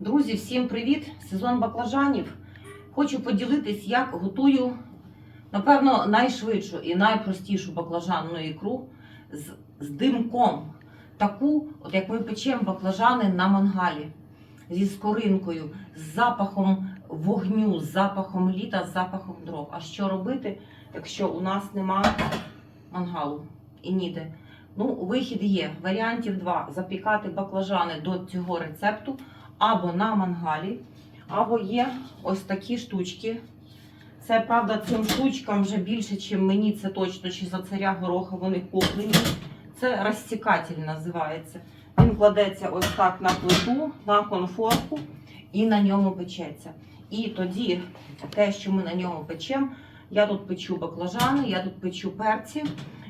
Друзі, всім привіт! Сезон баклажанів. Хочу поділитись, як готую, напевно, найшвидшу і найпростішу баклажанну ікру з, з димком. Таку, от як ми печемо баклажани на мангалі зі скоринкою, з запахом вогню, з запахом літа, з запахом дров. А що робити, якщо у нас нема мангалу і ніде? Ну, вихід є. Варіантів два: запікати баклажани до цього рецепту або на мангалі, або є ось такі штучки. Це правда, цим штучкам вже більше, ніж мені це точно, чи за царя гороха вони куплені. Це розсікатель називається. Він кладеться ось так на плиту, на конфорку і на ньому печеться. І тоді те, що ми на ньому печемо, я тут печу баклажани, я тут печу перці,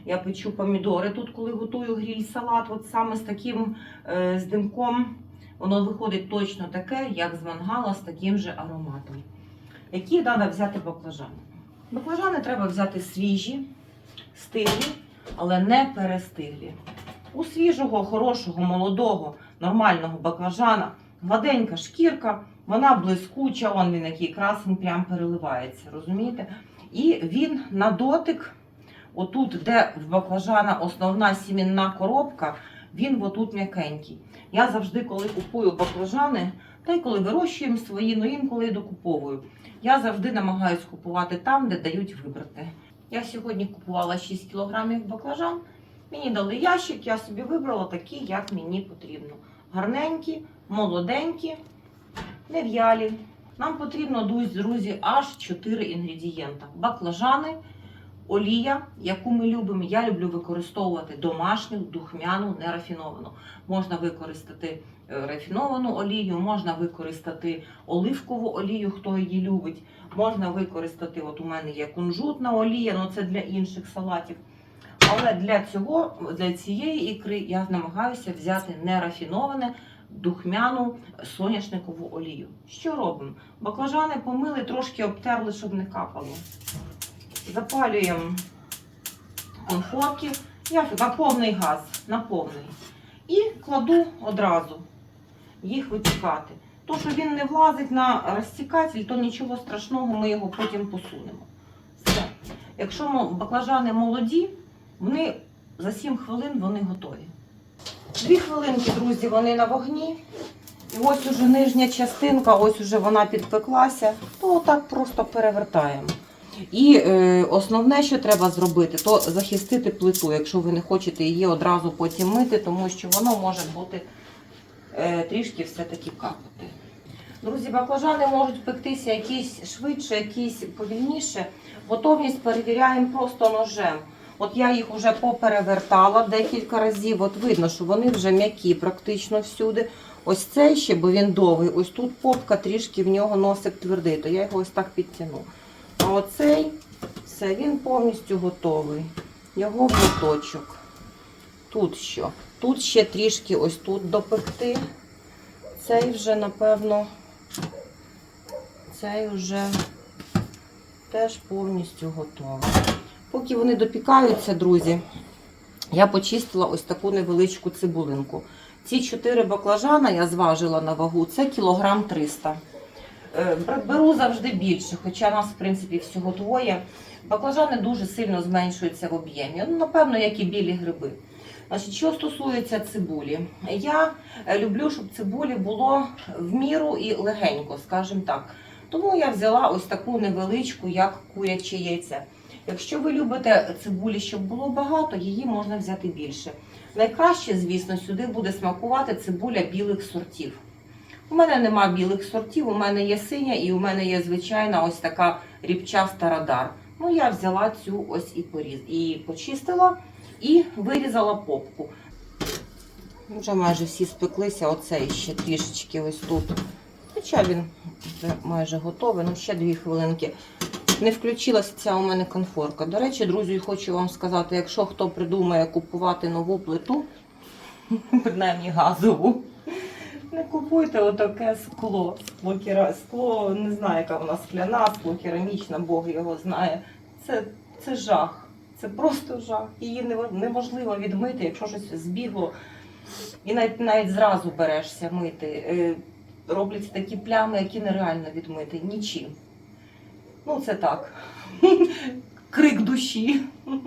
я печу помідори. Тут, коли готую гріль-салат, от саме з таким е, з димком, воно виходить точно таке, як з мангала, з таким же ароматом. Які треба взяти баклажани? Баклажани треба взяти свіжі, стиглі, але не перестиглі. У свіжого, хорошого, молодого, нормального баклажана гладенька шкірка, вона блискуча, он він який красень прям переливається, розумієте? І він на дотик, отут, де в баклажана основна сімінна коробка, він отут м'якенький. Я завжди, коли купую баклажани, та й коли вирощуємо свої, ну інколи докуповую. Я завжди намагаюсь купувати там, де дають вибрати. Я сьогодні купувала 6 кілограмів баклажан. Мені дали ящик, я собі вибрала такі, як мені потрібно. Гарненькі, молоденькі, нев'ялі. Нам потрібно, друзі, аж 4 інгредієнта: баклажани, олія, яку ми любимо. Я люблю використовувати домашню, духмяну, нерафіновану. Можна використати е, рафіновану олію, можна використати оливкову олію, хто її любить. Можна використати, от у мене є кунжутна олія, ну це для інших салатів. Але для цього, для цієї ікри я намагаюся взяти нерафіноване духмяну соняшникову олію. Що робимо? Баклажани помили, трошки обтерли, щоб не капало. Запалюємо конфорки. Я на повний газ, на повний. І кладу одразу їх витікати. То, що він не влазить на розсікатель, то нічого страшного, ми його потім посунемо. Все. Якщо баклажани молоді, вони за 7 хвилин вони готові. Дві хвилинки, друзі, вони на вогні. І ось уже нижня частинка, ось уже вона підпеклася, то отак просто перевертаємо. І е, основне, що треба зробити, то захистити плиту, якщо ви не хочете її одразу потім мити, тому що воно може бути е, трішки все-таки капати. Друзі, баклажани можуть пектися якісь швидше, якісь повільніше. Готовність перевіряємо просто ножем. От я їх вже поперевертала декілька разів. От видно, що вони вже м'які практично всюди. Ось цей ще, бо він довгий. Ось тут попка трішки в нього носик твердий, то я його ось так підтягну. А оцей, все, він повністю готовий. Його моточок. Тут що? Тут ще трішки ось тут допекти. Цей вже, напевно, цей вже теж повністю готовий. Поки вони допікаються, друзі, я почистила ось таку невеличку цибулинку. Ці чотири баклажана я зважила на вагу, це кілограм 300. Е, Беру завжди більше, хоча нас, в принципі, всього двоє. Баклажани дуже сильно зменшуються в об'ємі. Ну, напевно, як і білі гриби. Значить, що стосується цибулі, я е, люблю, щоб цибулі було в міру і легенько, скажімо так. Тому я взяла ось таку невеличку, як куряче яйце. Якщо ви любите цибулі, щоб було багато, її можна взяти більше. Найкраще, звісно, сюди буде смакувати цибуля білих сортів. У мене нема білих сортів, у мене є синя і у мене є звичайна ось така рібчаста радар. Ну, я взяла цю ось і поріз, і почистила і вирізала попку. Вже майже всі спеклися, оцей ще трішечки ось тут. Хоча він вже майже готовий, ну ще дві хвилинки. Не включилася ця у мене конфорка. До речі, друзі, хочу вам сказати, якщо хто придумає купувати нову плиту, принаймні газову, купуйте отаке скло. Скло, скло не знаю, яка вона скляна, скло керамічна, Бог його знає. Це, це жах. Це просто жах. Її неможливо відмити, якщо щось збігло. І навіть, навіть зразу берешся мити. Е, робляться такі плями, які нереально відмити. Нічим. Ну, це так. Крик душі.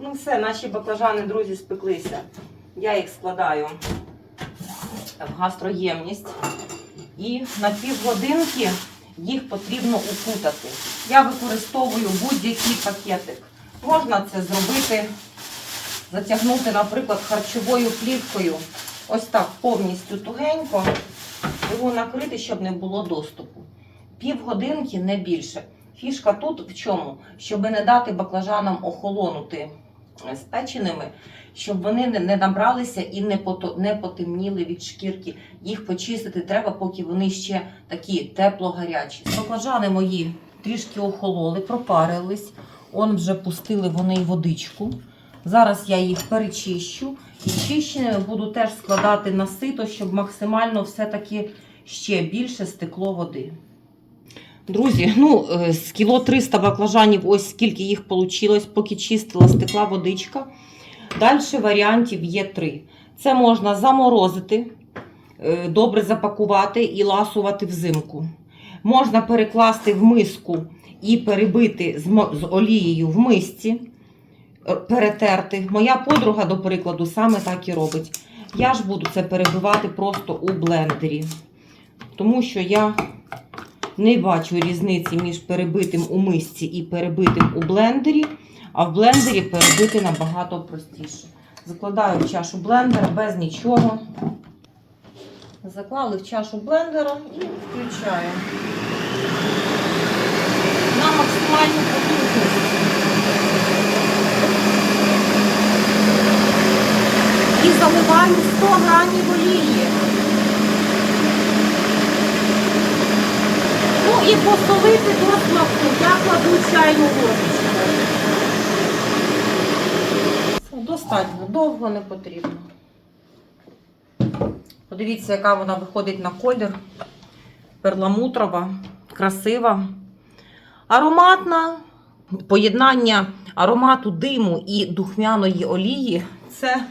Ну, все, наші баклажани, друзі, спеклися. Я їх складаю в гастроємність. І на півгодинки їх потрібно укутати. Я використовую будь-який пакетик. Можна це зробити, затягнути, наприклад, харчовою плівкою. Ось так повністю тугенько. Його накрити, щоб не було доступу. Півгодинки не більше. Фішка тут в чому? Щоб не дати баклажанам охолонути спеченими, щоб вони не- набралися і не, не потемніли від шкірки. Їх почистити треба, поки вони ще такі тепло-гарячі. Баклажани мої трішки охололи, пропарились. Он вже пустили вони водичку. Зараз я їх перечищу і чищеними буду теж складати на сито, щоб максимально все-таки ще більше стекло води. Друзі, ну, е, з кіло 300 баклажанів, ось скільки їх вийшло, поки чистила, стекла водичка. Далі варіантів є три. Це можна заморозити, е, добре запакувати і ласувати взимку. Можна перекласти в миску і перебити з олією в мисці, е, перетерти. Моя подруга, до прикладу, саме так і робить. Я ж буду це перебивати просто у блендері, тому що я не бачу різниці між перебитим у мисці і перебитим у блендері, а в блендері перебити набагато простіше. Закладаю в чашу блендера без нічого. Заклали в чашу блендера і включаю. На максимальну потужність. І заливаю 100 грамів олії. Ну і посолити до смаку. Я кладу чайну ложечку. Достатньо, довго не потрібно. Подивіться, яка вона виходить на колір. Перламутрова, красива, ароматна. Поєднання аромату диму і духмяної олії це,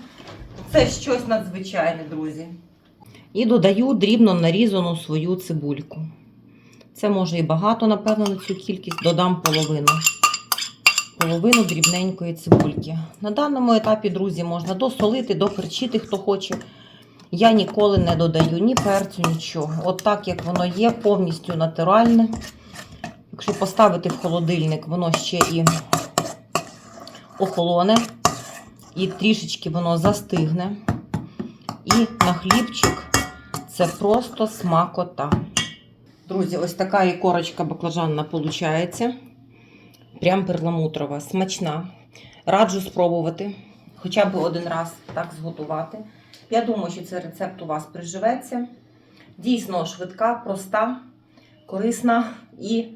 це щось надзвичайне, друзі. І додаю дрібно нарізану свою цибульку. Це може і багато, напевно, на цю кількість. Додам половину. Половину дрібненької цибульки. На даному етапі, друзі, можна досолити, доперчити, хто хоче. Я ніколи не додаю ні перцю, нічого. От так, як воно є, повністю натуральне. Якщо поставити в холодильник, воно ще і охолоне, і трішечки воно застигне. І на хлібчик це просто смакота. Друзі, ось така і корочка баклажанна виходить. Прям перламутрова, смачна. Раджу спробувати хоча б один раз так зготувати. Я думаю, що цей рецепт у вас приживеться. Дійсно швидка, проста, корисна і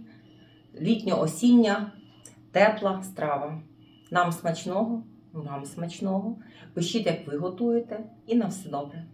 літньо-осіння тепла страва. Нам смачного, вам смачного. Пишіть, як ви готуєте, і на все добре.